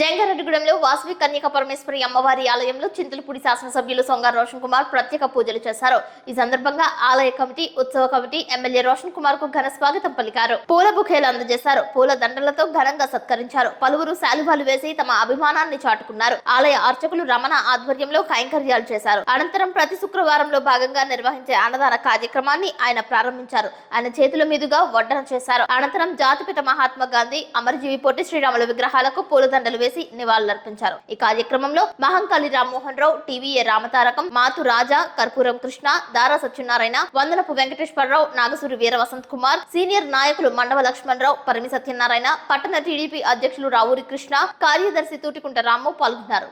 జంగారెడ్డిగూడెంలో వాసవి కన్యక పరమేశ్వరి అమ్మవారి ఆలయంలో చింతలపూడి శాసనసభ్యులు సొంగారు రోషన్ కుమార్ ప్రత్యేక పూజలు చేశారు. ఈ సందర్భంగా ఆలయ కమిటీ ఉత్సవ కమిటీ ఎమ్మెల్యే రోషన్ కుమార్కు ఘన స్వాగతం పలికారు. పూల బుఖేలు అందజేశారు. పూల దండలతో ఘనంగా సత్కరించారు. పలువురు శాలువాలు వేసి తమ అభిమానాన్ని చాటుకున్నారు. ఆలయ అర్చకులు రమణ ఆధ్వర్యంలో కైంకర్యాలు చేశారు. అనంతరం ప్రతి శుక్రవారంలో భాగంగా నిర్వహించే అన్నదాన కార్యక్రమాన్ని ఆయన ప్రారంభించారు. ఆయన చేతుల మీదుగా వడ్డన చేశారు. అనంతరం జాతిపిత మహాత్మా గాంధీ అమరజీవి పొట్టి శ్రీరాముల విగ్రహాలకు పూలదండలు వేసి నివాళులర్పించారు. ఈ కార్యక్రమంలో మహంకాళి రామ్మోహన్ రావు టీవీఏ రామతారకం మాతు రాజా కర్పూరం కృష్ణ దారా సత్యనారాయణ వందనపు వెంకటేశ్వరరావు నాగసూరి వీర వసంత్ కుమార్ సీనియర్ నాయకులు మండవ లక్ష్మణ్ రావు పరిమి సత్యనారాయణ పట్టణ టీడీపీ అధ్యక్షులు రావూరి కృష్ణ కార్యదర్శి తూటికుంట రాము పాల్గొన్నారు.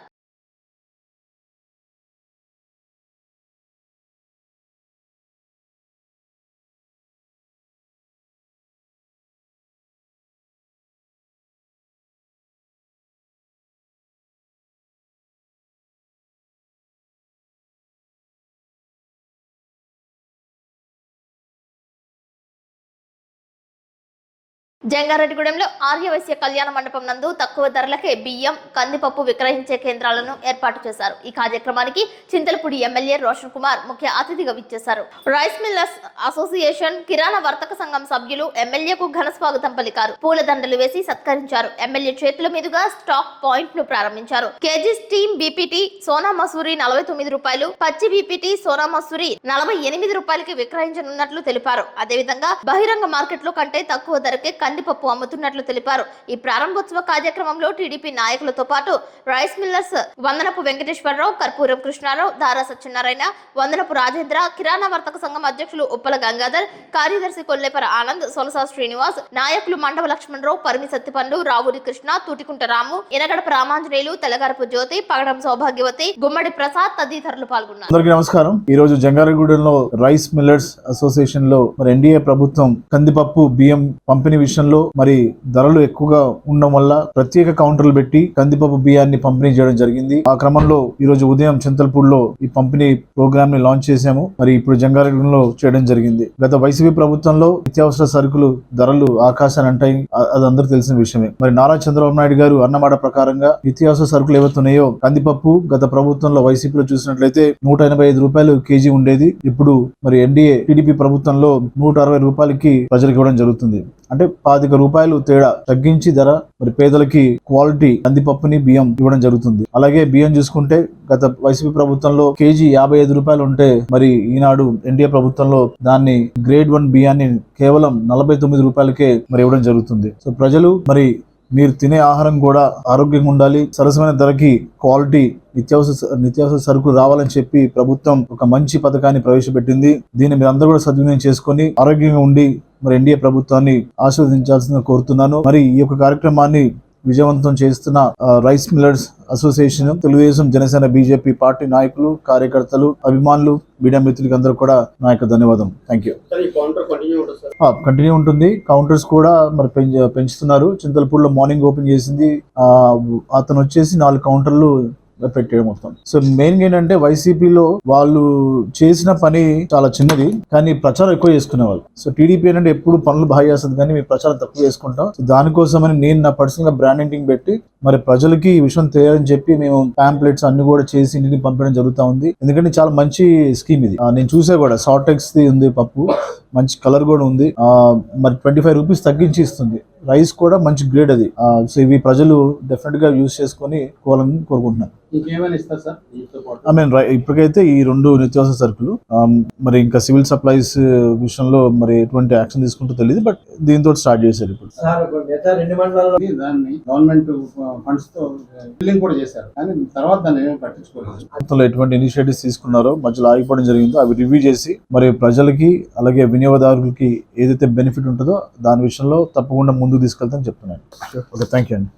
జంగారెడ్డిగూడెంలో ఆర్యవైశ్య కళ్యాణ మండపం నందు తక్కువ ధరలకే బియ్యం కందిపప్పు విక్రయించే కేంద్రాలను ఏర్పాటు చేశారు. ఈ కార్యక్రమానికి చింతలపూడి ఎమ్మెల్యే రోషన్ కుమార్ ముఖ్య అతిథిగా విచ్చేశారు. రైస్ మిల్లర్స్ అసోసియేషన్ కిరాణా వర్తక సంఘం సభ్యులు ఎమ్మెల్యేకు ఘన స్వాగతం పలికారు. పూలదండలు వేసి సత్కరించారు. ఎమ్మెల్యే చేతుల మీదుగా స్టాక్ పాయింట్ను ప్రారంభించారు. KG steam BPT Sona Masuri నలభై తొమ్మిది రూపాయలు పచ్చి బీపీటీ సోనా మసూరి నలభై ఎనిమిది రూపాయలకి విక్రయించనున్నట్లు తెలిపారు. అదేవిధంగా బహిరంగ మార్కెట్లో కంటే తక్కువ ధరకే కందిపప్పు అమ్ముతున్నట్లు తెలిపారు. ఈ ప్రారంభోత్సవ కార్యక్రమంలో టీడీపీ నాయకులతో పాటు రైస్ మిల్లర్స్ వందనపు వెంకటేశ్వరరావు కర్పూరం కృష్ణారావు దారా సత్యనారాయణ వందనపు రాజేంద్ర కిరాణా వర్తక సంఘం అధ్యక్షులు ఉప్పల గంగాధర్ కార్యదర్శి కొల్లేపర ఆనంద్ సొలసా శ్రీనివాస్ నాయకులు మండవ లక్ష్మణరావు పరిమి సత్తిపండు రావురి కృష్ణ తూటికుంట రాము ఎనగడప రామాంజనేయులు తెలగరపు జ్యోతి పగడం సౌభాగ్యవతి గుమ్మడి ప్రసాద్ తదితరులు పాల్గొన్నారు. అందరికీ నమస్కారం. ఈ రోజు జంగారగూడెంలో రైస్ మిల్లర్స్ అసోసియేషన్లో మరి ఎన్డీఏ ప్రభుత్వం కందిపప్పు బియ్యం పంపిణీ విషయంలో మరి ధరలు ఎక్కువగా ఉండడం వల్ల ప్రత్యేక కౌంటర్లు పెట్టి కందిపప్పు బియ్యాన్ని పంపిణీ చేయడం జరిగింది. ఆ క్రమంలో ఈ రోజు ఉదయం చింతల్పూడిలో ఈ పంపిణీ ప్రోగ్రామ్ని లాంచ్ చేశాము. మరి ఇప్పుడు జంగారెడ్డిలో చేయడం జరిగింది. గత వైసీపీ ప్రభుత్వంలో నిత్యావసర సరుకులు ధరలు ఆకాశాన్ని అంటాయి. అది అందరూ తెలిసిన విషయమే. మరి నారా చంద్రబాబు నాయుడు గారు అన్నమాట ప్రకారంగా నిత్యావసర సరుకులు ఏవైతున్నాయో కందిపప్పు గత ప్రభుత్వంలో వైసీపీలో చూసినట్లయితే నూట ఎనభై ఐదు రూపాయలు కేజీ ఉండేది. ఇప్పుడు మరి ఎన్డీఏ టీడీపీ ప్రభుత్వంలో నూట అరవై రూపాయలకి ప్రజలకు ఇవ్వడం జరుగుతుంది. అంటే పాతిక రూపాయలు తేడా తగ్గించి ధర మరి పేదలకి క్వాలిటీ కందిపప్పుని బియ్యం ఇవ్వడం జరుగుతుంది. అలాగే బియ్యం చూసుకుంటే గత వైసీపీ ప్రభుత్వంలో కేజీ యాభై ఐదు రూపాయలు ఉంటే మరి ఈనాడు ఎన్డీఏ ప్రభుత్వంలో దాన్ని గ్రేడ్ వన్ బియ్యాన్ని కేవలం నలభై తొమ్మిది రూపాయలకే మరి ఇవ్వడం జరుగుతుంది. సో ప్రజలు మరి మీరు తినే ఆహారం కూడా ఆరోగ్యంగా ఉండాలి సరసమైన ధరకి క్వాలిటీ నిత్యావసర నిత్యావసర సరుకులు రావాలని చెప్పి ప్రభుత్వం ఒక మంచి పథకాన్ని ప్రవేశపెట్టింది. దీన్ని మీరు అందరూ కూడా సద్వినియోగం చేసుకొని ఆరోగ్యంగా ఉండి మరి ఎన్డీఏ ప్రభుత్వాన్ని ఆశీర్వదించాల్సిందిగా కోరుతున్నాను. మరి ఈ యొక్క కార్యక్రమాన్ని విజయవంతం చేస్తున్న rice millers association Telugudesam Janasena BJP party నాయకులు కార్యకర్తలు అభిమానులు మీడియా మిత్రులకి అందరూ కూడా నా యొక్క ధన్యవాదం. థ్యాంక్ యూ కంటిన్యూ ఉంటుంది కౌంటర్స్ కూడా మరి పెంచ- పెంచుతున్నారు. చింతలపూడిలో మార్నింగ్ ఓపెన్ చేసింది. అతను వచ్చేసి నాలుగు కౌంటర్లు పెట్టేయడం మొత్తం. సో మెయిన్ ఏంటంటే వైసీపీలో వాళ్ళు చేసిన పని చాలా చిన్నది కానీ ప్రచారం ఎక్కువ చేసుకునేవాళ్ళు. సో టీడీపీ ఏంటంటే ఎప్పుడు పనులు బాగా చేస్తుంది కానీ మేము ప్రచారం తక్కువ చేసుకుంటాం. సో దానికోసమని నేను నా పర్సనల్గా బ్రాండింగ్ పెట్టి మరి ప్రజలకి ఈ విషయం తెలియాలని చెప్పి మేము పాంప్లెట్స్ అన్ని కూడా చేసి ఇంటిని పంపడం జరుగుతా ఉంది. ఎందుకంటే చాలా మంచి స్కీమ్ ఇది. నేను చూసే కూడా సార్టెక్స్ ది ఉంది పప్పు మంచి కలర్ కూడా ఉంది. మరి ట్వంటీ ఫైవ్ రూపీస్ తగ్గించి ఇస్తుంది. రైస్ కూడా మంచి గ్రేడ్ అది. సో ఇవి ప్రజలు డెఫినెట్గా యూస్ చేసుకొని కోవాలని కోరుకుంటున్నాను. ఐ మీన్ ఇప్పటికైతే ఈ రెండు నిత్యావసర సరుకులు ఆ, మరి ఇంకా సివిల్ సప్లైస్ విషయంలో మరి ఎటువంటి యాక్షన్ తీసుకుంటూ తెలియదు బట్ దీంతో స్టార్ట్ చేశారు ఇప్పుడు. రెండు మండలాల్లో దాన్ని గవర్నమెంట్ ఫండ్స్తో బిల్లింగ్ కూడా చేశారు. కానీ తర్వాత దాన్ని పట్టించుకోలేదు. మొత్తంలో ఎటువంటి ఇనిషియేటివ్స్ తీసుకున్నారో మధ్యలో ఆగిపోవడం జరిగిందో అవి రివ్యూ చేసి మరి ప్రజలకి అలాగే వినియోగదారులకి ఏదైతే బెనిఫిట్ ఉంటుందో దాని విషయంలో తప్పకుండా ముందుకు తీసుకెళ్తామని చెప్తున్నాను. ఓకే థ్యాంక్ యూ అండి